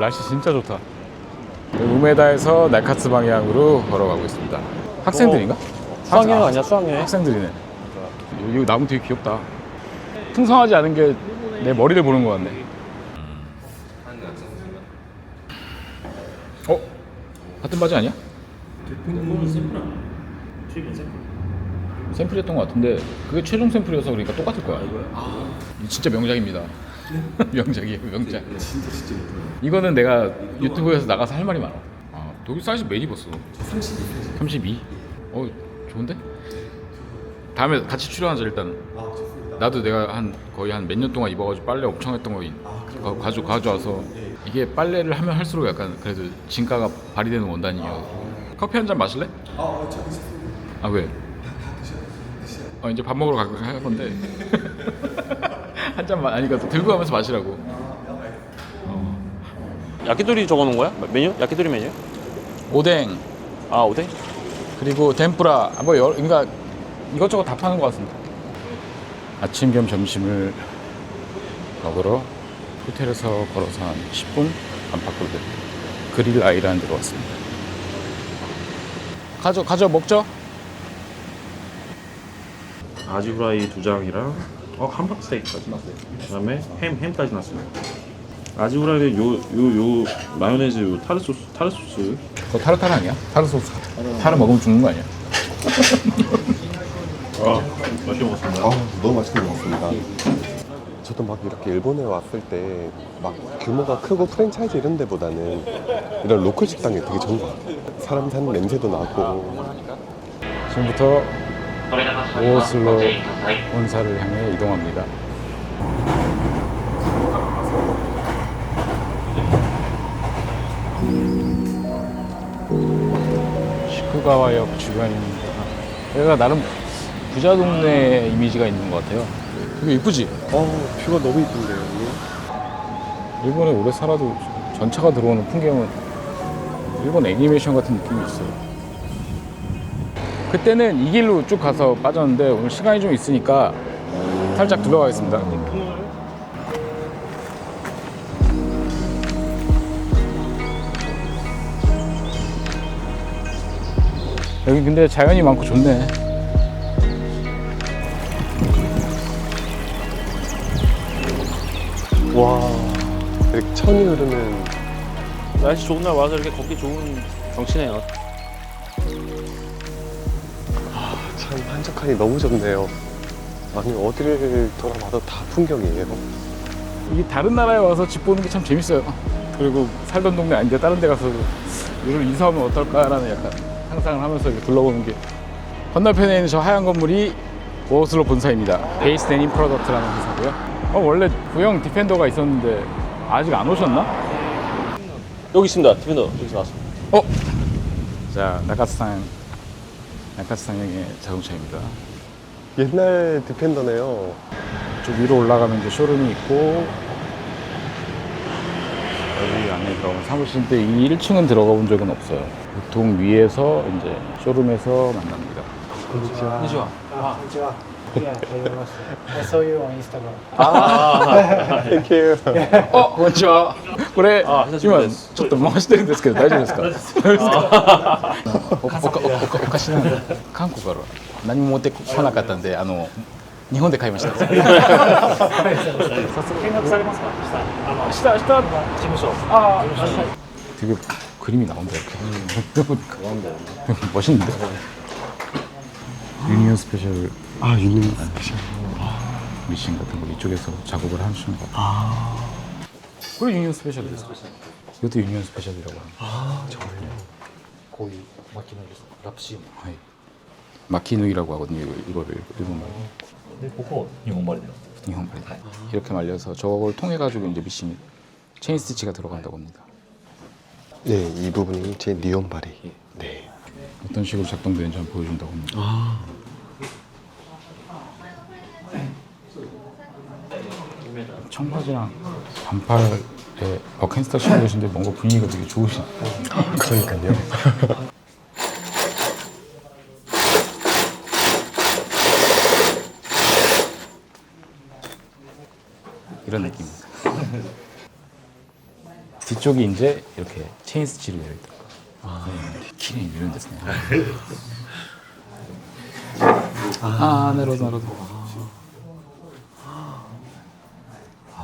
오늘 날씨 진짜 좋다. 우메다에서 나카츠 방향으로 걸어가고 있습니다. 학생들인가? 수학여행 아, 아니야 수학여행? 학생들이네. 이 나무 되게 귀엽다. 풍성하지 않은 게 내 머리를 보는 것 같네. 어? 같은 바지 아니야? 샘플이었던 것 같은데 그게 최종 샘플이어서 그러니까 똑같을 거야. 이 진짜 명작입니다. 명작이에요, 명작. 이거는 내가 유튜브에서 나가서 할 말이 많아. 아, 독일 사이즈 매일 입었어. 32. 32? 어, 좋은데? 다음에 같이 출연하자 일단. 나도 내가 한 거의 한 몇 년 동안 입어가지고 빨래 엄청 했던 거 가, 가져 가져와서 이게 빨래를 하면 할수록 약간 그래도 진가가 발휘되는 원단이에요. 커피 한 잔 마실래? 아 왜? 어 이제 밥 먹으러 갈, 갈 건데 한 잔만 아니 그러니까 들고 가면서 마시라고. 야키토리 적어놓은 거야? 메뉴? 야키토리 메뉴? 오뎅 아 오뎅? 그리고 덴뿌라 뭐 여러 그러니까 이것저것 다 파는 것 같습니다. 아침 겸 점심을 먹으러 호텔에서 걸어서 한 10분 안팎으로 됩니다. 그릴 아이란드로 왔습니다. 가져 가져 먹죠. 아지프라이 두 장이랑 어 함박 스테이크까지 그다음에 햄 햄까지 났어요. 아지프라이는 요요 요 마요네즈 요 타르 소스 타르 소스 그거 타르타르 아니야? 타르 소스. 타르 먹으면 죽는 거 아니야? 아 맛있게 먹었습니다. 아, 너무 맛있게 먹었습니다. 저도 막 이렇게 일본에 왔을 때 막 규모가 크고 프랜차이즈 이런 데보다는 이런 로컬 식당이 되게 좋은 것 같아요. 사람 사는 냄새도 나고 지금부터 오슬로 본사를 향해 이동합니다. 시쿠가와역 주변입니다. 여기가 나름 부자 동네 이미지가 있는 것 같아요. 되게 이쁘지? 어, 뷰가 너무 이쁜데요. 일본에 오래 살아도 전차가 들어오는 풍경은 일본 애니메이션 같은 느낌이 있어요. 그때는 이 길로 쭉 가서 빠졌는데 오늘 시간이 좀 있으니까 살짝 둘러가겠습니다. 여기 근데 자연이 많고 좋네. 와, 이렇게 천이 흐르는 날씨 좋은 날 와서 이렇게 걷기 좋은 경치네요 참 한적하니 너무 좋네요. 아니, 어디를 돌아봐도 다 풍경이에요. 이게 다른 나라에 와서 집 보는 게 참 재밌어요. 그리고 살던 동네 아닌데 다른 데 가서 이걸 이사하면 어떨까라는 약간 상상을 하면서 이렇게 둘러보는 게 건너편에 있는 저 하얀 건물이 오슬로 본사입니다. 베이스 데님 프로덕트라는 회사고요. 어, 원래 구형 디펜더가 있었는데 아직 안 오셨나? 여기 있습니다 디펜더 여기서 나왔어 어? 자, 나카스상 나카스상형의 자동차입니다. 옛날 디펜더네요. 저 위로 올라가면 이제 쇼룸이 있고 여기 안에 들어가면 사무실인데 이 1층은 들어가 본 적은 없어요. 보통 위에서 이제 쇼룸에서 만납니다. I saw you on Instagram. 땡큐. 어, こんにちは。これ、あ久しぶ今りですちょっと回してるんですけど大丈夫ですか？大丈夫ですか？おおかおかおかしな韓国から何も持ってこなかったんで、あの日本で買いました。見学されますか下。あの、下下事務所。 아, 되게 그림이 나온다 이렇게. 보니까 멋있는데. 유니온 스페셜 아, 있는 거 같아요. 미신 같은 거 이쪽에서 작업을 하시는 거 같아 그리고 유니온 스페셜이에요. 이것도 유니온 스페셜이라고 합니다. 아 정말요? 거의 맡기는 랍시 네. 아, 예. 마키누이라고 하거든요. 이거- 이거를 일본말로 근데 아, 네, 그거 일본말이요 일본말로 네. 이렇게 말려서 저걸 통해 가지고 이제 미신 체인 스티치가 들어간다고 합니다. 네, 이 부분이 제 니온발이. 네. 어떤 식으로 작동되는지 한번 보여준다고 합니다. 아 청바지랑 반팔에 버켄스타 신고 계신데 뭔가 분위기가 되게 좋으신. 그러니까요. 이런 느낌입니다. 뒤쪽이 이제 이렇게 체인 스틸이 되어 있다. 아, 네. 기능이 이런 데서 네. 아, 나로도 나로도.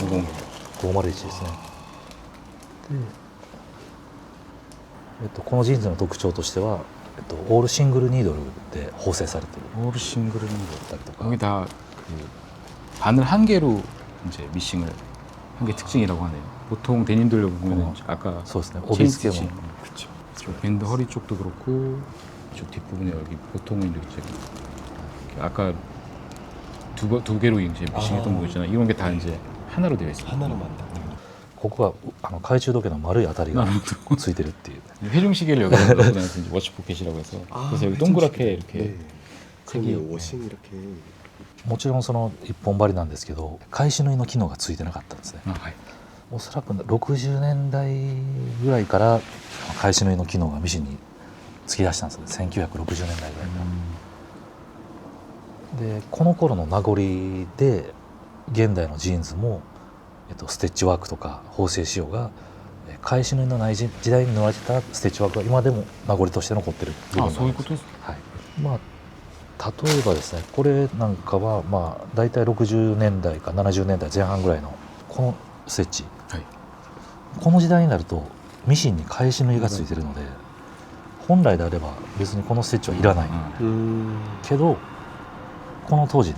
이요. 50 501ですねで、えっと、このジーンズの特徴としては、えっと、オールシングルニードルで縫製されている 오르 싱글은 여기 다 그 바늘 한 개로 이제 미싱을 한 게 특징이라고 하네요. 보통 데님들 보면 어, 아까そうですね 체인 帯付け 스티치.も 그렇죠. 이쪽 밴드 허리 쪽도 그렇고 이쪽 뒷부분에 여기 보통은 이렇게 이렇게 아까 두, 번- 두 개로 이제 미싱했던 거 있잖아요. 이런 게 다 이제 하나로 되어 있습니다. 하나로 만든. ここがあの懐中時計の丸いあたりがついてるっていう 회중 시계를 여기 넣고 다녀서 이제 워치 포켓이라고 해서 그래서 여기 동그랗게 이렇게 네. 색이 색이 워싱 이렇게 もちろんその一本針なんですけど返し縫いの機能がついてなかったんですね 아, 하이. おそらく60年代ぐらいから返し縫いの機能がミシンに突き出したんですね1960年代ぐらいからでこの頃の名残で 現代のジーンズも、えっと、ステッチワークとか縫製仕様が返し縫いのない時代に縫われてたステッチワークが今でも名残として残ってる部分なんです。はい。まあ例えばですねこれなんかはまあ大体60年代か70年代前半ぐらいのこのステッチ、はい、この時代になるとミシンに返し縫いがついてるので、本来であれば別にこのステッチはいらない、けどこの当時ね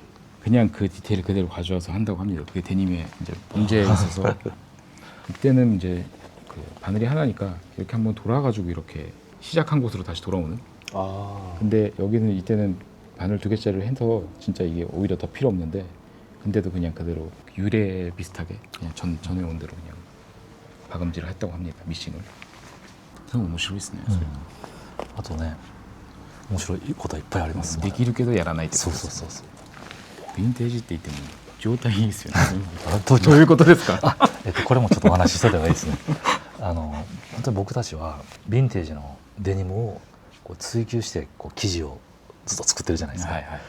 그냥 그 디테일을 그대로 가져와서 한다고 합니다. 그게 데님의 이제 문제에 있어서 이때는 이제 그 바늘이 하나니까 이렇게 한번 돌아가지고 이렇게 시작한 곳으로 다시 돌아오는. 아. 근데 여기는 이때는 바늘 두 개짜리를 해서 진짜 이게 오히려 더 필요 없는데 근데도 그냥 그대로 유래 비슷하게 그냥 전 전해온 대로 그냥 박음질을 했다고 합니다 미싱을. 너무面白いですね。あとね面白いことはいっぱいありますできるけどやらないってことそうですそうそうそう ヴィンテージって言っても状態いいですよね。あ どういうことですか？えっと、これもちょっとお話しした方がいいですね あの本当に僕たちはヴィンテージのデニムをこう追求してこう生地をずっと作ってるじゃないですか、はいはい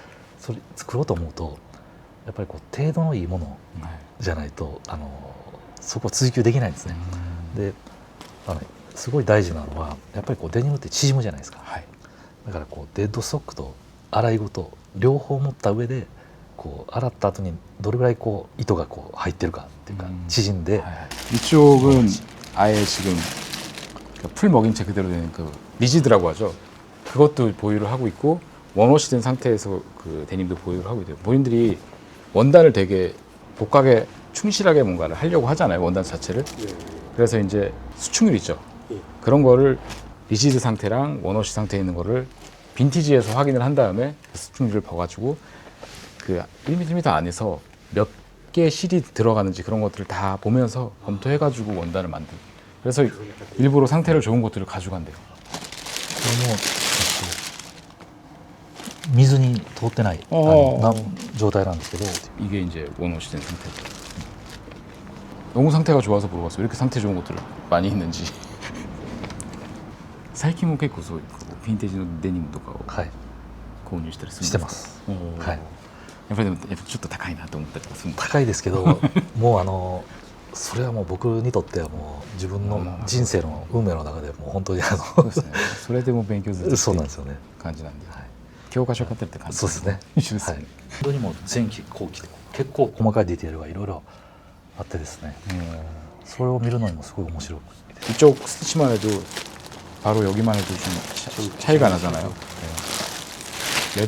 それ作ろうと思うとやっぱりこう程度のいいものはい。じゃないとあのそこを追求できないんですねであのすごい大事なのはやっぱりこうデニムって縮むじゃないですかはい。だからこうデッドストックと洗いごと両方持った上で こう洗った後にどれぐらいこう糸がこう入ってるかっていうかうん縮んで、 이쪽은 아예 지금 그러니까 풀 먹인 채 그대로 되는 그 리지드라고 하죠. 그것도 보유를 하고 있고 원워시된 상태에서 그 데님도 보유를 하고 있대요. 본인들이 원단을 되게 복각에 충실하게 뭔가를 하려고 하잖아요. 원단 자체를. 그래서 이제 수축률 있죠. 그런 거를 리지드 상태랑 원워시 상태에 있는 거를 빈티지에서 확인을 한 다음에 그 수축률을 봐가지고 그 1mm 안에서 몇 개 실이 들어가는지 그런 것들을 다 보면서 검토해가지고 원단을 만든. 그래서 일부러 상태를 좋은 것들을 가져간대요. これも、えっと、水に通ってないあのな状態なんですけど 이게 이제 원워시된 상태죠. 너무 상태가 좋아서 물어봤어요. 왜 이렇게 상태 좋은 것들을 많이 있는지. 最近も結構そういうこうヴィンテージのデニムとかをはい購入したりするんですかしてますおーはい やっぱりでもやっぱちょっと高いなと思ったりとかするんですか高いですけどもうあのそれはもう僕にとってはもう自分の人生の運命の中でもう本当にあそうですね。それでも勉強ずのつそうなんですよね感じなんで、はい教科書買ってるって感じそうですね一緒ですねはい。本当にもう前期後期で結構細かいディテールがいろいろあってですねそれを見るのにもすごい面白い 이쪽 스티치만 해도 바로 여기만 해도 좀 차, 차이가 나잖아요. 네. 레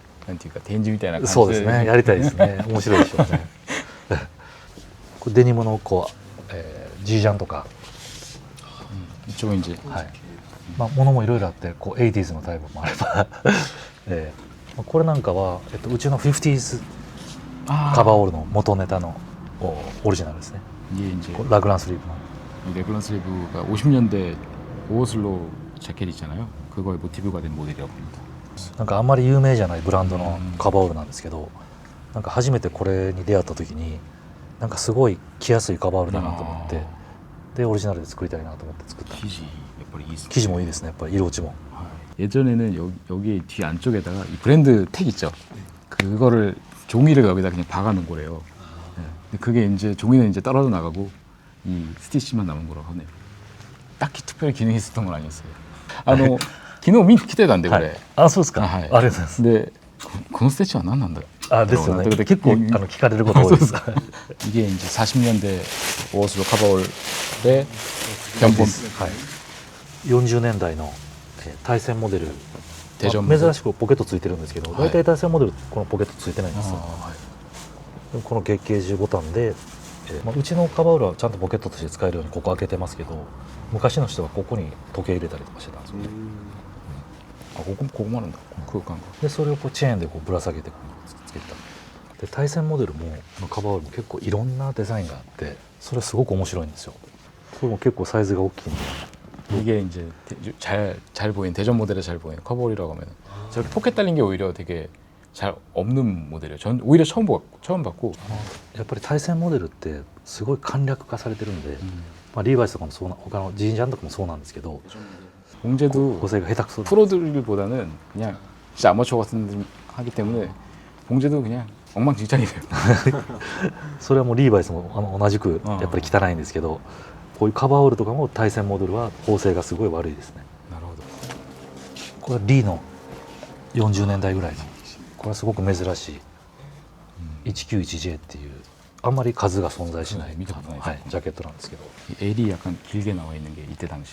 なんていうか展示みたいな感じでそうですねやりたいですね面白いでしょうねこれデニムのこう、えー、ジージャンとか、 이쪽은 이제 はいまあ、ものもいろいろあってこう 80s のタイプもあれば、えーまあこれなんかは、えっと、うちの 50s カバーオールの元ネタのおオリジナルですね 이게 이제 こうラグランスリーブの 이 레글런 슬리브가 50년대 오슬로 자켓 있잖아요. 그거에 모티브가 된 모델이라고 합니다. なんかあんまり有名じゃないブランドのうんカバーオールなんですけどなんか初めてこれに出会った時になんかすごい着やすいカバーオールだなと思ってでオリジナルで作りたいなと思って作った 生地やっぱりいいですね. 生地もいいですねやっぱり色落ちも 예전에는 여기, 여기 뒤 안쪽에다가 이 브랜드 택 있죠. 그거를 종이를 여기다 그냥 박아놓은 거래요. 네. 근데 그게 이제 종이는 이제 떨어져 나가고 이 스티치만 남은 거라고 하네요. 딱히 특별히 기능이 있었던 건 아니었어요. 昨日見に来てたんでこれ、はい、あそうですか、はい、ありがとうございます。でこのステッチは何なんだあですよね。結構あの聞かれること多いです。이게이제40년대오스로카바올의견본40年代の対戦モデル。珍しくポケットついてるんですけど、大体対戦モデルこのポケットついてないんです、はい、この月経樹ボタンで、えまあ、うちのカバウルはちゃんとポケットとして使えるようにここ開けてますけど昔の人はここに時計入れたりとかしてたんですよね。아, 그거 그거 말한다. 그거 간 거. でそれをこうチェーンでこうぶら下げてこうつけたで対戦モデルものカバーウールも結構いろんなデザインがあってそれすごく面白いんですよこれも結構サイズが大きいんで 이게 이제 잘 잘 보이는 대전 모델에 잘 보이는 커버홀이라고 하면 저렇게 포켓 달린 게 오히려 되게 잘 없는 모델이에요. 전 오히려 처음 보 처음 봤고 やっぱり対戦モデルってすごい簡略化されてるんで、まあ、リーバイスとかもそうな他のジーンジャンとかもそうなんですけど 봉제도 構成が下手くそ 프로들보다는 그냥 진짜 아마추어 같은 분 하기 때문에 봉제도 그냥 엉망진창이 돼요. それはもうリーバイスもあの同じくああやっぱり汚いんですけどこういうカバーオールとかも対戦モデルは構成がすごい悪いですね 나로도 これはリーの40年代ぐらいのこれはすごく珍しい 191J っていうあんまり数が存在しないそう見たことないですはい、ジャケットなんですけど 이 L이 약간 길게 나와 있는 게 이때 당시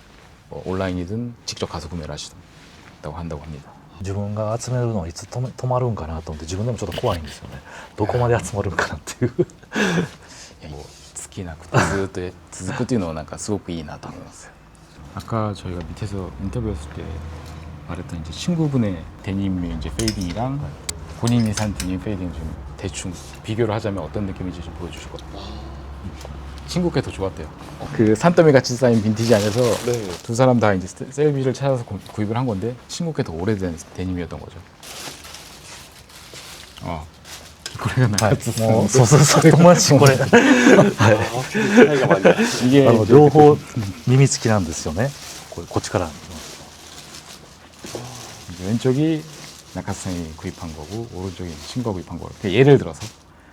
뭐 온라인이든 직접 가서 구매를 하시다고 한다고 합니다. 自分が集めるのはいつ止め止まるんかなと思って自分でもちょっと怖いんですよねどこまで集まるんかなっていう 야, 뭐尽きなくてずっと続くっていうのはなんかすごくいいなと思います。 아까 저희가 밑에서 인터뷰했을 때 말했던 이제 친구분의 데님의 이제 페이딩이랑 본인이 산 데님 페이딩 좀 대충 비교를 하자면 어떤 느낌인지 좀 보여주실 것 같아요. 친구 께 더 좋았대요. 그 산더미 같이 쌓인 빈티지 안에서 네. 두 사람 다 이제 셀- 셀비를 찾아서 구- 구입을 한 건데 친구 께 더 오래된 데님이었던 거죠. 어. 고래가 はい 나갔어. もうそうそうそう友達これはい 차이가 많이 나. 이게 あの 이제 両方耳付きなんですよねここっちから 이제 왼쪽이 나카스상이 구입한 거고 오른쪽이 친구가 구입한 거예요. 그러니까 예를 들어서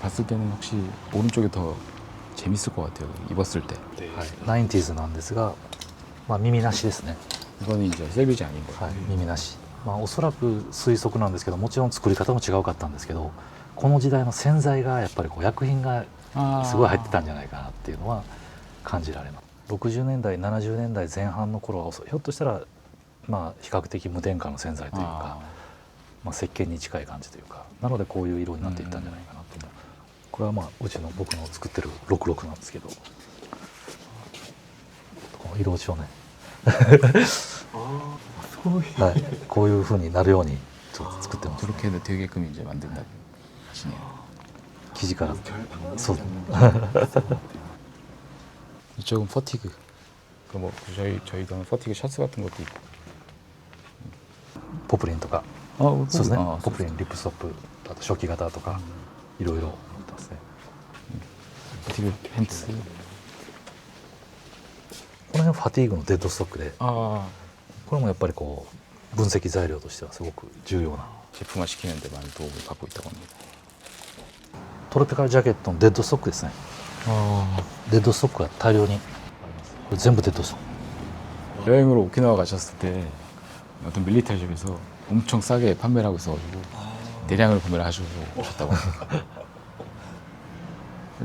봤을 때는 확실히 오른쪽이 더 재밌을 것 같아요. 입었을 때. はい、90s なんですが、まあ、耳なしですね、 이거는 이제 셀비지 아닌 거예요. はい、耳なし、まあ、おそらく推測なんですけどもちろん作り方も違うかったんですけどこの時代の洗剤がやっぱりこう薬品が 아, すごい入ってたんじゃないかなっていうのは感じられます60年代70年代前半の頃はおそひょっとしたらまあ比較的無添加の洗剤というか 아. まあ、石鹸に近い感じというかなのでこういう色になっていったんじゃないかなと思う、 これはまあうちの僕の作ってる66なんですけどこの色落ちをねはい、こういう風になるようにちょっと作ってます 저렇게 해도 되게끔 이제 만든다고 하시네요. 生地からそう 이쪽은 퍼티그. 그뭐 저희 저희도 하는 퍼티그 셔츠 같은 것도 있고. ポプリンとか 아, そうですね 아, ポプリンリップストップあと初期型とかいろいろ 持ってますね 퍼티그 팬츠. この辺ファティーグのデッドストックで 아 これもやっぱりこう分析材料としてはすごく重要な 제품화 시키는데 많은 도움을 받고 있다고 합니다. トロピカルジャケットのデッドストックですね デッドストックが大量にありますこれ全部デッドストック 여행으로 오키나와 가셨을 때 어떤 밀리터리숍에서 엄청 싸게 판매를 하고 있어가지고 대량을 구매를 하시고 오셨다고 합니다.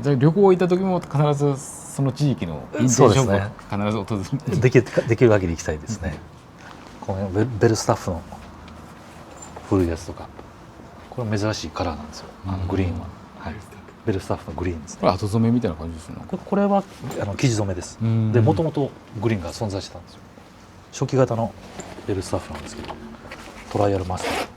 じゃあ旅行行った時も必ずその地域のインテリショップを必ず訪れてできるできる限り行きたいですね。この辺ベルベルスタッフの古いやつとかこれ珍しいカラーなんですよ。あのグリーンは、はい、ベルスタッフのグリーンですね。これ後染めみたいな感じですね。これはあの生地染めです。うん。でもともとグリーンが存在してたんですよ。初期型のベルスタッフなんですけどトライアルマスター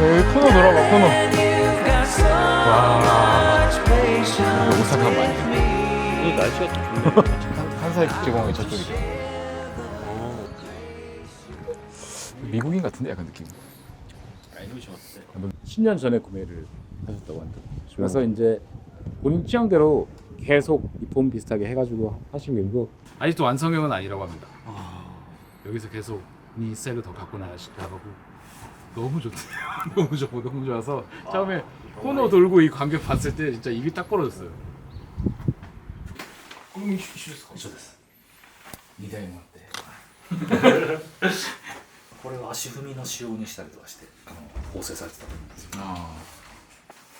여기 코너 돌아봐 코너. patience. 오사카 많이 오늘 날씨가 또 좋네. 한사이 국제공항이 저쪽이죠. 미국인 같은데 약간 느낌. 10년 전에 구매를 하셨다고 한다. 그래서 이제 본인 취향대로 계속 이 폼 비슷하게 해가지고 하시고 있고. 아직도 완성형은 아니라고 합니다 여기서 계속 이 스타일을 더 갖고 나가시- 나가고 너무 좋대요 너무 좋고 너무 좋아서 처음에 코너 돌고 이 광경 봤을 때 진짜 입이 딱 벌어졌어요 一緒です2台持ってこれは足踏みの仕様にしたりとかしてあの縫製されてたと思うんですよ 아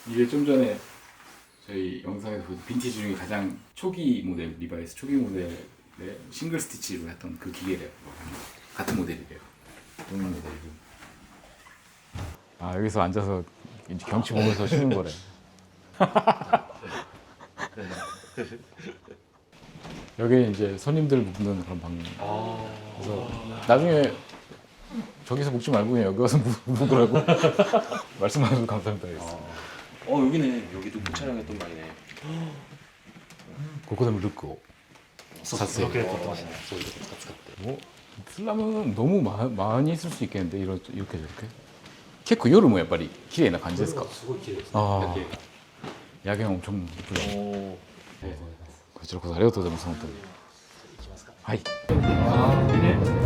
이게 좀 전에 저희 영상에서 본 빈티지 중에 가장 초기 모델 리바이스 초기 모델 네, 싱글 스티치로 했던 그 기계래요. 같은 모델이래요. 동일 모델이고. 아 여기서 앉아서 이제 경치 보면서 쉬는 거래. 여기 이제 손님들 묵는 그런 방. 아. 그래서 나중에 저기서 묵지 말고 그냥 여기 와서 묵- 묵으라고 말씀하셔서 감사합니다. 아. 어 여기네 여기도 못 촬영했던 방이네. 곳곳에 물고 撮影ロケット撮ってましたねそういうこととか使って 뭐 쓰려면 너무 마, 많이 쓸 수 있겠는데 이런 이렇게 저렇게. 結構夜もやっぱり綺麗な感じですか?すごい綺麗ですね 아 야경 엄청 이쁘죠. 네. 오. こちらこそありがとうございます本当に。はい。